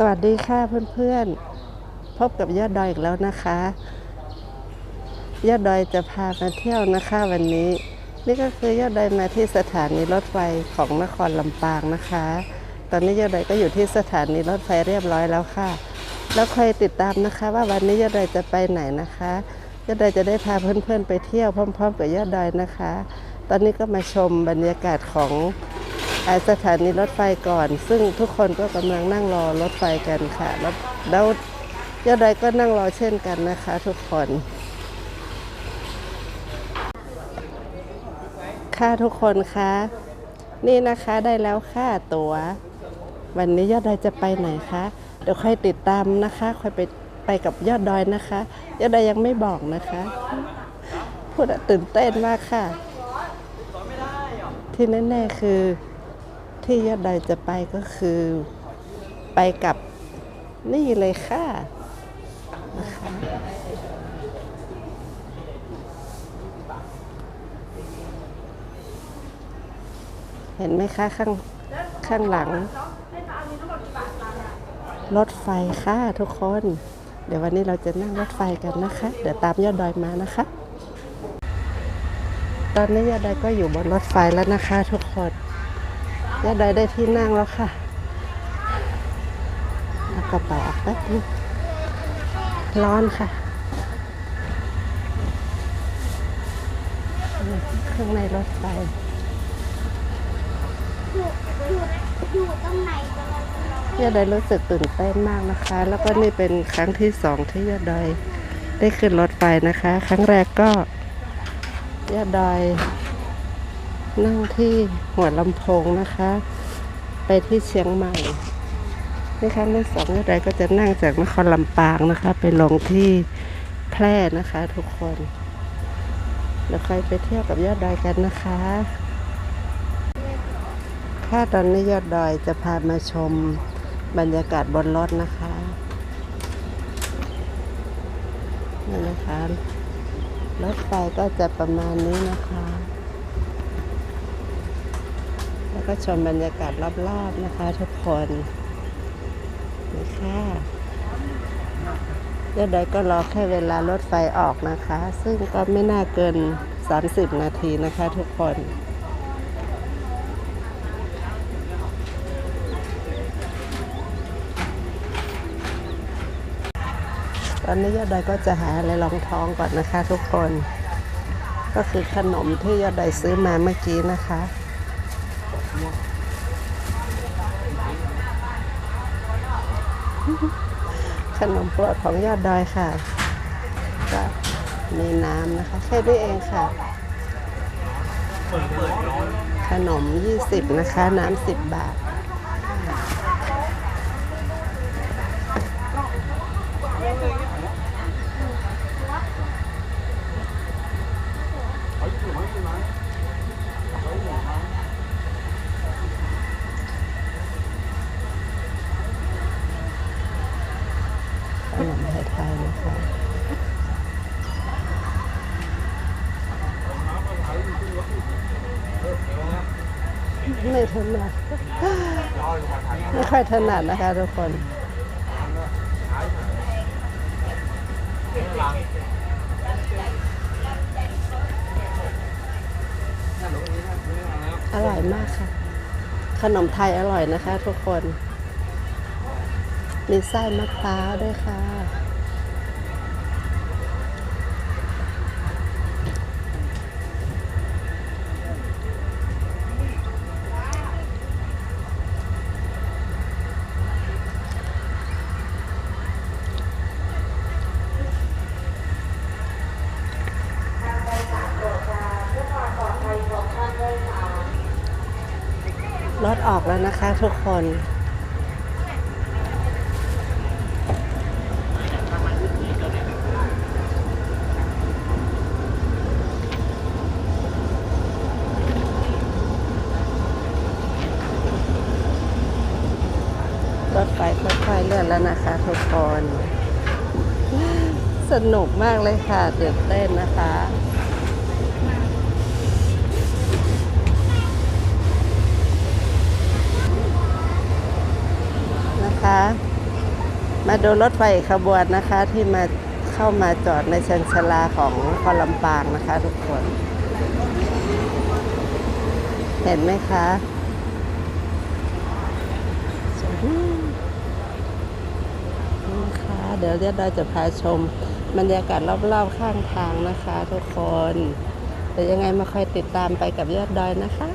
สวัสดีค่ะเพื่อนๆ พบกับยอดดอยอีกแล้วนะคะ ยอดดอยจะพามาเที่ยวนะคะวันนี้ นี่ก็คือยอดดอยมาที่สถานีรถไฟของนครลำปางนะคะ ตอนนี้ยอดดอยก็อยู่ที่สถานีรถไฟเรียบร้อยแล้วค่ะ แล้วคอยติดตามนะคะ ว่าวันนี้ยอดดอยจะไปไหนนะคะยอดดอยจะได้พาเพื่อนๆ ไปเที่ยวพร้อม ๆ กับยอดดอยนะคะ ตอนนี้ก็มาชมบรรยากาศของ สถานีรถไฟก่อน ซึ่งทุกคนก็กำลังนั่งรอรถไฟกันค่ะ แล้วแล้วยอดใดก็นั่งรอเช่นกันนะคะทุกคน ค่ะทุกคนคะนี่นะคะได้แล้วค่าตัว๋ว วันนี้ยอดดอยจะไปไหนคะเดี๋ยวค่อยติดตามนะคะค่อยไปไปกับยอดดอยนะคะ ยอดดอยยังไม่บอกนะคะ พูดตื่นเต้นมากค่ะ ที่แน่ๆคือ ที่ยอดดอยจะไปก็คือไปกับนี่เลยค่ะนะคะเห็นไหมคะข้างข้างหลัง รถไฟค่ะทุกคน เดี๋ยววันนี้เราจะนั่งรถไฟกันนะคะ เดี๋ยวตามยอดดอยมานะคะ ตอนนี้ยอดดอยก็อยู่บนรถไฟแล้วนะคะ ทุกคน ยอดดอยได้ที่นั่งแล้วค่ะแล้วก็ไปออกแป๊บนึงร้อนค่ะนี่ข้างในรถไฟอยู่อยู่อยู่ตรงไหนกันเลยยอดดอยรู้สึกตื่นเต้นมากนะคะ แล้วก็นี่เป็นครั้งที่สองที่ยอดดอยได้ขึ้นรถไฟนะคะ ครั้งแรกก็ยอดดอย นั่งที่หัวลำโพงนะคะ ไปที่เชียงใหม่ในครั้งที่สองยอดดอยก็จะนั่งจากนครลำปางนะคะ ไปลงที่แพร่นะคะทุกคนแล้วค่อยไปเที่ยวกับยอดดอยกันนะคะค่ะตอนนี้ยอดดอยจะพามาชมบรรยากาศบนรถนะคะนี่นะคะรถไฟก็จะประมาณนี้นะคะ ก็ชมบรรยากาศรอบๆนะคะทุกคนนี่ค่ะยอดดอยก็รอแค่เวลารถไฟออกนะคะ ซึ่งก็ไม่น่าเกิน 30 นาทีนะคะทุกคนตอนนี้ยอดดอยก็จะหาอะไรรองท้องก่อนนะคะทุกคน ก็คือขนมที่ยอดดอยซื้อมาเมื่อกี้นะคะ ขนมโปรดของยอดดอยค่ะก็มีน้ำนะคะ แค่นี้เองค่ะ ขนม 20 นะคะ น้ำ 10 บาท ขนมไทยๆนะคะ ไม่ถนัดไม่ค่อยถนัดนะคะทุกคนอร่อยมากค่ะ ขนมไทยอร่อยนะคะทุกคน มีไส้มะพร้าวด้วยค่ะ ถออกแล้วนะคะทุกคนรถไฟค่อยๆเลื่อนแล้วนะคะทุกคน สนุกมากเลยค่ะตื่นเต้นนะคะ นะคะ มาดูรถไฟขบวนนะคะที่มาเข้ามาจอดในเชิงชลาของพอลำปางนะคะทุกคน เห็นไหมคะสวยนี่นะคะเดี๋ยวเรียดอยจะพาชมบรรยากาศรอบๆข้างทางนะคะ ทุกคนเดี๋ยวยังไงมาคอยติดตามไปกับยอดดอยนะคะ